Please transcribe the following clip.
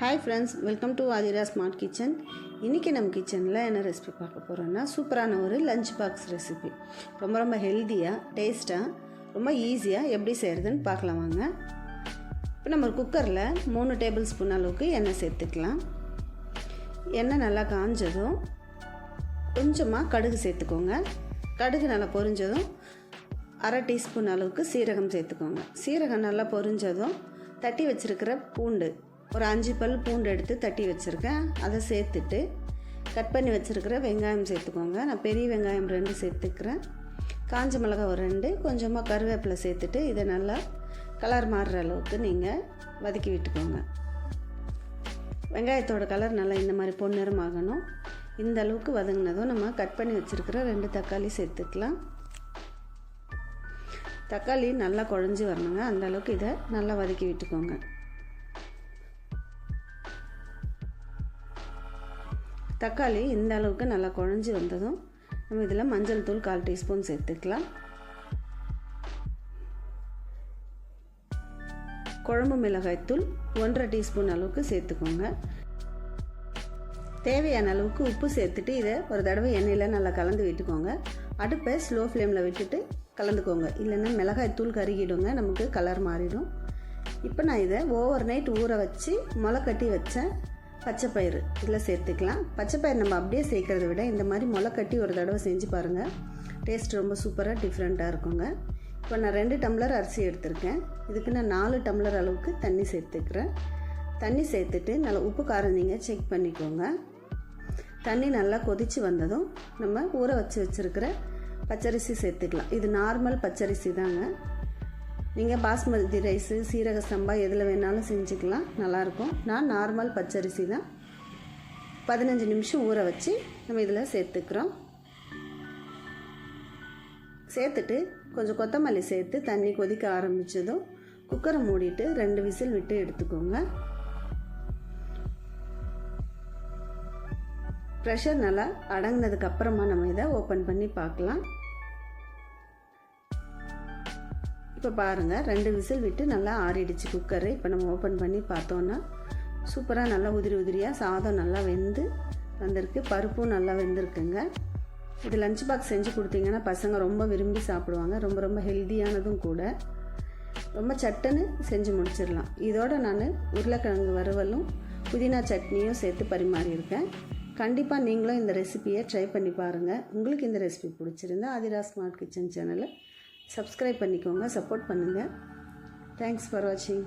Hi friends welcome to Aadhira smart kitchen இன்றைக்கி நம்ம கிச்சனில் என்ன ரெசிபி பார்க்க போகிறோன்னா சூப்பரான ஒரு லஞ்ச் பாக்ஸ் ரெசிபி ரொம்ப ரொம்ப ஹெல்த்தியாக டேஸ்ட்டாக ரொம்ப ஈஸியாக எப்படி செய்கிறதுன்னு பார்க்கலாம் வாங்க. இப்போ நம்ம குக்கரில் மூணு டேபிள் ஸ்பூன் அளவுக்கு எண்ணெய் சேர்த்துக்கலாம். எண்ணெய் நல்லா காஞ்சதும் கொஞ்சமாக கடுகு சேர்த்துக்கோங்க. கடுகு நல்லா பொரிஞ்சதும் அரை டீஸ்பூன் அளவுக்கு சீரகம் சேர்த்துக்கோங்க. சீரகம் நல்லா பொரிஞ்சதும் தட்டி வச்சுருக்கிற பூண்டு ஒரு அஞ்சு பல் பூண்டு எடுத்து தட்டி வச்சுருக்கேன். அதை சேர்த்துட்டு கட் பண்ணி வச்சுருக்கிற வெங்காயம் சேர்த்துக்கோங்க. நான் பெரிய வெங்காயம் ரெண்டு சேர்த்துக்கிறேன். காஞ்ச மிளகாய் ஒரு ரெண்டு கொஞ்சமாக கருவேப்பிலை சேர்த்துட்டு இதை நல்லா கலர் மாறுற அளவுக்கு நீங்கள் வதக்கி விட்டுக்கோங்க. வெங்காயத்தோட கலர் நல்லா இந்த மாதிரி பொன்னிறமாகணும் இந்த அளவுக்கு வதங்கினதும் நம்ம கட் பண்ணி வச்சுருக்கிற ரெண்டு தக்காளி சேர்த்துக்கலாம். தக்காளி நல்லா குழஞ்சி வரணுங்க. அந்த அளவுக்கு இதை நல்லா வதக்கி விட்டுக்கோங்க. தக்காளி இந்த அளவுக்கு நல்லா குழஞ்சி வந்ததும் நம்ம இதில் மஞ்சள் தூள் கால் டீஸ்பூன் சேர்த்துக்கலாம். குழம்பு மிளகாய்த்தூள் ஒன்றரை டீஸ்பூன் அளவுக்கு சேர்த்துக்கோங்க. தேவையான அளவுக்கு உப்பு சேர்த்துட்டு இதை ஒரு தடவை எண்ணெயில் நல்லா கலந்து விட்டுக்கோங்க. அடுப்பை ஸ்லோ ஃப்ளேமில் விட்டுட்டு கலந்துக்கோங்க. இல்லைன்னா மிளகாய் தூள் கருகிடுங்க நமக்கு கலர் மாறிடும். இப்போ நான் இதை ஓவர் நைட் ஊற வச்சு முளை கட்டி வச்சேன். பச்சைப்பயிறு இதில் சேர்த்துக்கலாம். பச்சைப்பயிறு நம்ம அப்படியே சேர்க்கறத விட இந்த மாதிரி முளை கட்டி ஒரு தடவை செஞ்சு பாருங்கள் டேஸ்ட் ரொம்ப சூப்பராக டிஃப்ரெண்ட்டாக இருக்குங்க. இப்போ நான் ரெண்டு டம்ளர் அரிசி எடுத்திருக்கேன். இதுக்கு நான் நாலு டம்ளர் அளவுக்கு தண்ணி சேர்த்துக்கிறேன். தண்ணி சேர்த்துட்டு நல்லா உப்பு காரம் நீங்கள் செக் பண்ணிக்கோங்க. தண்ணி நல்லா கொதித்து வந்ததும் நம்ம ஊற வச்சு வச்சுருக்கிற பச்சரிசி சேர்த்துக்கலாம். இது நார்மல் பச்சரிசி தாங்க. நீங்கள் பாஸ்மதி ரைஸு சீரக சம்பா எதில் வேணாலும் செஞ்சுக்கலாம். நல்லாயிருக்கும். நான் நார்மல் பச்சரிசி தான். பதினஞ்சு நிமிஷம் ஊற வச்சு நம்ம இதில் சேர்த்துக்கிறோம். சேர்த்துட்டு கொஞ்சம் கொத்தமல்லி சேர்த்து தண்ணி கொதிக்க ஆரம்பித்ததும் குக்கரை மூடிட்டு ரெண்டு விசில் விட்டு எடுத்துக்கோங்க. ப்ரெஷர் நல்லா அடங்கினதுக்கு அப்புறமா நம்ம இதை ஓப்பன் பண்ணி பார்க்கலாம். இப்போ பாருங்கள் ரெண்டு விசில் விட்டு நல்லா ஆறிடுச்சு குக்கரு இப்போ நம்ம ஓப்பன் பண்ணி பார்த்தோன்னா சூப்பராக நல்லா உதிரி உதிரியாக சாதம் நல்லா வெந்து வந்திருக்கு. பருப்பும் நல்லா வெந்திருக்குங்க. இது லஞ்ச் பாக்ஸ் செஞ்சு கொடுத்தீங்கன்னா பசங்க ரொம்ப விரும்பி சாப்பிடுவாங்க. ரொம்ப ரொம்ப ஹெல்த்தியானதும் கூட. ரொம்ப சட்டுன்னு செஞ்சு முடிச்சிடலாம். இதோட நான் உருளைக்கிழங்கு வறுவலும் புதினா சட்னியும் சேர்த்து பரிமாறியிருக்கேன். கண்டிப்பாக நீங்களும் இந்த ரெசிபியை ட்ரை பண்ணி பாருங்கள் உங்களுக்கு இந்த ரெசிபி பிடிச்சிருந்தா ஆதிரா ஸ்மார்ட் கிச்சன் சேனலை சப்ஸ்கிரைப் பண்ணிக்கோங்க சப்போர்ட் பண்ணுங்கள் தேங்க்ஸ் ஃபார் வாட்சிங்